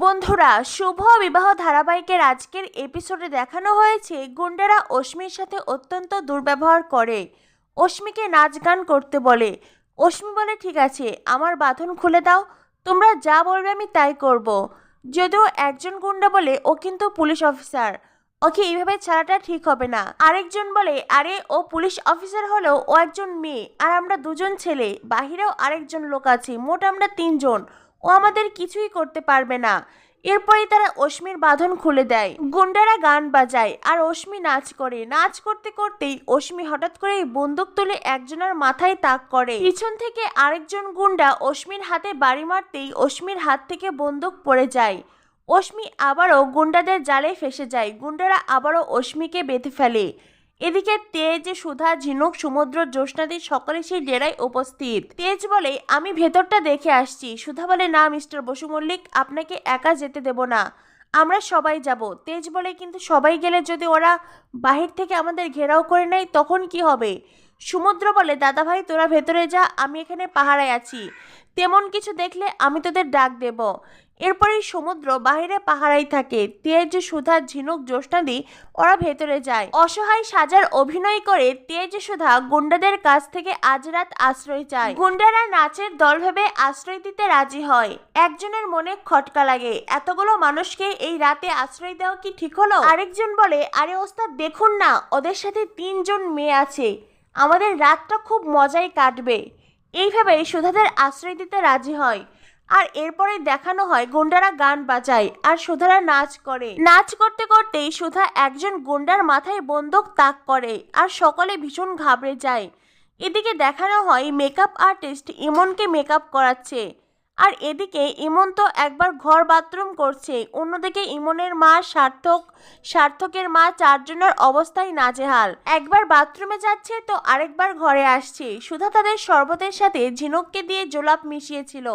বন্ধুরা, শুভ বিবাহ ধারাবাহিকের আজকের এপিসোডে দেখানো হয়েছে গুন্ডারা অশ্মির সাথে অত্যন্ত দুর্ব্যবহার করে। অশ্মিকে নাচ গান করতে বলে। অশ্মি বলে, ঠিক আছে, আমার বাঁধন খুলে দাও, তোমরা যা বলবে আমি তাই করব। যদিও একজন গুন্ডা বলে, ও কিন্তু পুলিশ অফিসার। ওকে এইভাবে ছাড়াটা ঠিক হবে না। আরেকজন বলে, আরে, ও পুলিশ অফিসার হলেও ও একজন মেয়ে, আর আমরা দুজন ছেলে। বাহিরেও আরেকজন লোক আছে, মোট আমরা তিনজন। ও আমাদের কিছুই করতে পারবে না। এরপরেই তারা অশ্মির বাঁধন খুলে দেয়। গুন্ডারা গান বাজায় আর অশ্মি নাচ করে। নাচ করতে করতেই অশ্মি হঠাৎ করে বন্দুক তুলে একজনের মাথায় তাক করে। পিছন থেকে আরেকজন গুন্ডা অশ্মির হাতে বাড়ি মারতেই অশ্মির হাত থেকে বন্দুক পড়ে যায়। অশ্মি আবারও গুন্ডাদের জালে ফেসে যায়। গুন্ডারা আবারও অশ্মিকে বেঁধে ফেলে। এদিকে তেজ, সুধা, ঝিনুক, সমুদ্র, জ্যোৎস্নাদি সকলে সেই ডেরায় উপস্থিত। তেজ বলে, আমি ভেতরটা দেখে আসছি। সুধা বলে, না, মিস্টার বসু মল্লিক, আপনাকে একা যেতে দেব না। আমরা সবাই যাব। তেজ বলে, কিন্তু সবাই গেলে যদি ওরা বাহির থেকে আমাদের ঘেরাও করে নেয়, তখন কি হবে? সমুদ্র বলে, দাদা ভাই, তোরা ভেতরে যা, আমি এখানে পাহারায় আছি। তেমন কিছু দেখলে আমি তোদের ডাক দেব। এরপরেই সমুদ্র বাইরে পাহারাই থাকে। তেজ, সুধা, ঝিনুক, জ্যোৎস্নাদি ওরা ভেতরে যায়। অসহায় সাজার অভিনয় করে তেজ, সুধা গুন্ডাদের কাছ থেকে আজ রাত আশ্রয় চায়। গুন্ডারা নাচের দল ভেবে আশ্রয় দিতে রাজি হয়। একজনের মনে খটকা লাগে। এতগুলো মানুষকে এই রাতে আশ্রয় দেওয়া কি ঠিক হলো? আরেকজন বলে, আরে ওস্তাদ, দেখুন না, ওদের সাথে তিনজন মেয়ে আছে। আমাদের রাতটা খুব মজায় কাটবে। এইভাবে সুধাদের আশ্রয় দিতে রাজি হয়। আর এরপরে দেখানো হয় গুন্ডারা গান বাজায় আর সুধারা নাচ করে। নাচ করতে করতেই সুধা একজন গুন্ডার মাথায় বন্দুক তাক করে আর সকলে ভীষণ ঘাবড়ে যায়। এদিকে দেখানো হয় মেকআপ আর্টিস্ট ইমনকে মেকআপ করাচ্ছে। আর এদিকে ইমন তো একবার ঘর বাথরুম করছে, অন্যদিকে ইমনের মা সার্থক, সার্থকের মা চারজনের অবস্থায় নাজেহাল। একবার বাথরুমে যাচ্ছে তো আরেকবার ঘরে আসছে। সুধা তাদের শরবতের সাথে ঝিনুককে দিয়ে জোলাপ মিশিয়েছিল।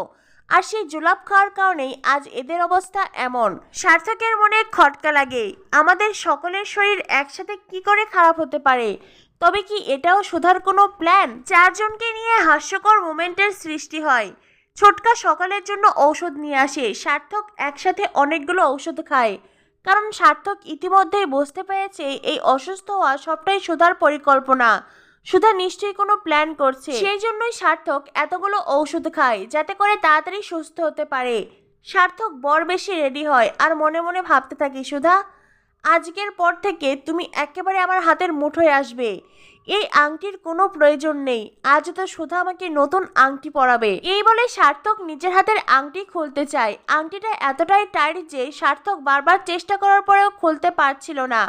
আর সেই জুলাপ খাওয়ার কারণেই আজ এদের অবস্থা এমন। সার্থকের মনে খটকা লাগে। আমাদের সকলের শরীর একসাথে কি করে খারাপ হতে পারে? তবে কি এটাও শোধার কোনো প্ল্যান চারজনকে নিয়ে হাস্যকর মোমেন্টের সৃষ্টি হয়। ছোটকা সকালের জন্য ঔষধ নিয়ে আসে। সার্থক একসাথে অনেকগুলো ঔষধ খায়। কারণ সার্থক ইতিমধ্যেই বুঝতে পেরেছে এই অসুস্থ হওয়া সবটাই সুধার পরিকল্পনা। সুধা নিশ্চয়ই কোনো প্ল্যান করছে। সেই জন্যই সার্থক এতগুলো ঔষধ খায়, যাতে করে তাড়াতাড়ি সুস্থ হতে পারে। সার্থক বর বেশি রেডি হয়, আর মনে মনে ভাবতে থাকি, সুধা, আজকের পর থেকে তুমি একেবারে আমার হাতের মুঠোয় আসবে। এই আংটির কোনো প্রয়োজন নেই। আজ তো সুধা আমাকে নতুন আংটি পরাবে। এই বলে সার্থক নিজের হাতের আংটি খুলতে চায়। আংটিটা এতটাই টাইট যে সার্থক বারবার চেষ্টা করার পরেও খুলতে পারছিল না।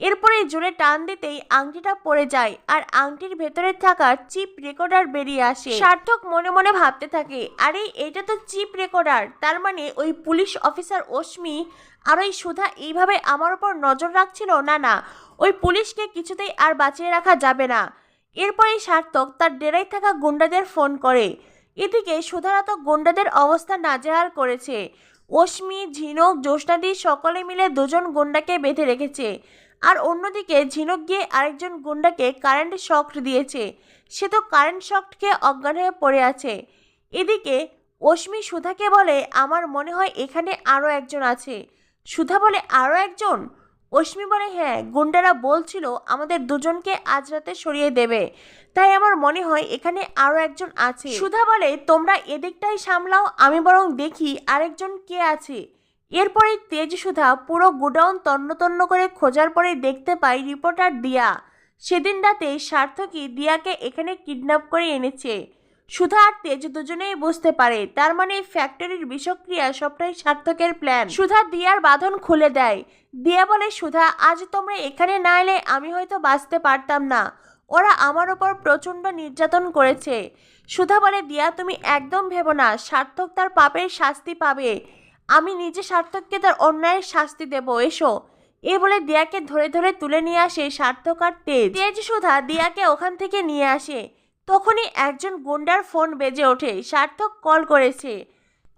এরপরে জোরে টান দিতেই আংটিটা পড়ে যায় আর আংটির ভেতরে থাকা চিপ রেকর্ডার বেরিয়ে আসে। সার্থক মনে মনে ভাবতে থাকে, আরে, এটা তো চিপ রেকর্ডার। তার মানে ওই পুলিশ অফিসার অশ্মি আর ওই সুধা এইভাবে আমার উপর নজর রাখছিল? না না, ওই পুলিশকে কিছুতেই আর বাঁচিয়ে রাখা যাবে না। এরপরেই সার্থক তার ডেরায় থাকা গুন্ডাদের ফোন করে। এদিকে সুধারা তো গুন্ডাদের অবস্থা নাজেহাল করেছে। অশ্মি, ঝিনুক, জ্যোৎস্নাদি সকলে মিলে দুজন গুন্ডাকে বেঁধে রেখেছে। আর অন্যদিকে ঝিনুক গিয়ে আরেকজন গুন্ডাকে কারেন্ট শক দিয়েছে। সে তো কারেন্ট শক খেয়ে অজ্ঞান হয়ে পড়ে আছে। এদিকে অশ্মি সুধাকে বলে, আমার মনে হয় এখানে আরও একজন আছে। সুধা বলে আরও একজন? অশ্মি বলে হ্যাঁ গুন্ডারা বলছিল আমাদের দুজনকে আজ রাতে সরিয়ে দেবে, তাই আমার মনে হয় এখানে আরও একজন আছে। সুধা বলে, তোমরা এদিকটাই সামলাও, আমি বরং দেখি আরেকজন কে আছে। এরপরেই তেজ সুধা পুরো গোডাউন তন্ন তন্ন করে খোঁজার পরে দেখতে পাই রিপোর্টার দিয়া। সেদিন রাতে সার্থকই দিয়াকে এখানে কিডন্যাপ করে এনেছে। সুধা আর তেজ দুজনেই বুঝতে পারে, তার মানে ফ্যাক্টরির বিষক্রিয়া সবটাই সার্থকের প্ল্যান সুধা দিয়ার বাঁধন খুলে দেয়। দিয়া বলে, সুধা, আজ তোমরা এখানে না এলে আমি হয়তো বাঁচতে পারতাম না। ওরা আমার ওপর প্রচণ্ড নির্যাতন করেছে। সুধা বলে, দিয়া, তুমি একদম ভেবো না। সার্থক তার পাপের শাস্তি পাবে। আমি নিজে সার্থককে তার অন্যায়ের শাস্তি দেব, এসো। এ বলে দিয়াকে ধরে ধরে তুলে নিয়ে আসে সার্থক আর তেজ। তেজ সুধা দিয়াকে ওখান থেকে নিয়ে আসে। তখনই একজন গুন্ডার ফোন বেজে ওঠে। সার্থক কল করেছে।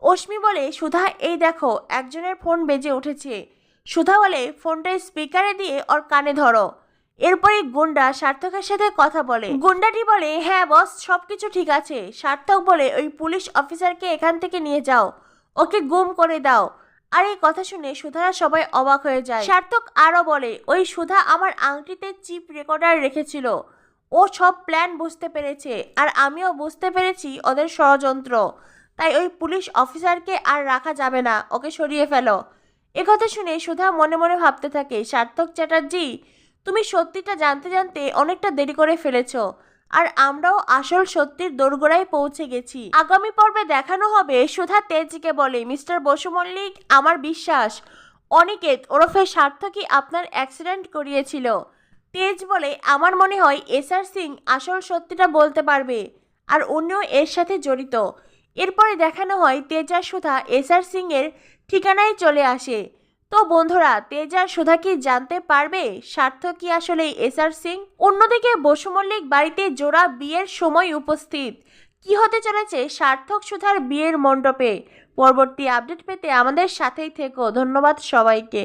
অশ্মি বলে, সুধা, এই দেখো, একজনের ফোন বেজে উঠেছে। সুধা বলে, ফোনটা স্পিকারে দিয়ে ওর কানে ধরো। এরপরে গুন্ডা সার্থকের সাথে কথা বলে। গুন্ডাটি বলে হ্যাঁ বস, সবকিছু ঠিক আছে। সার্থক বলে, ওই পুলিশ অফিসারকে এখান থেকে নিয়ে যাও। ওকে গুম করে দাও। আর এই কথা শুনে সুধারা সবাই অবাক হয়ে যায়। সার্থক আরও বলে, ওই সুধা আমার আংটিতে চিপ রেকর্ডার রেখেছিল। ও সব প্ল্যান বুঝতে পেরেছে আর আমিও বুঝতে পেরেছি ওদের ষড়যন্ত্র। তাই ওই পুলিশ অফিসারকে আর রাখা যাবে না, ওকে সরিয়ে ফেলো। কথা শুনে সুধা মনে মনে ভাবতে থাকে, সার্থক চ্যাটার্জি, তুমি সত্যিটা জানতে জানতে অনেকটা দেরি করে ফেলেছো। আর আমরাও আসল সত্যির দোরগোড়ায় পৌঁছে গেছি। আগামী পর্বে দেখানো হবে সুধা তেজকে বলে, মিস্টার বসু মল্লিক আমার বিশ্বাস, অনিকেত ওরফে সার্থকই আপনার অ্যাক্সিডেন্ট করিয়েছিল? তেজ বলে, আমার মনে হয় এস আর সিং আসল সত্যিটা বলতে পারবে আর অন্যও এর সাথে জড়িত। এরপরে দেখানো হয় তেজ আর সুধা এস আর সিং এর ঠিকানায় চলে আসে। তো বন্ধুরা, তেজ সুধা কি জানতে পারবে? সার্থক কি আসলে এস আর সিং? অন্যদিকে বসু মল্লিক বাড়িতে জোড়া বিয়ের সময় উপস্থিত। কি হতে চলেছে সার্থক সুধার বিয়ের মণ্ডপে? পরবর্তী আপডেট পেতে আমাদের সাথেই থেকো। ধন্যবাদ সবাইকে।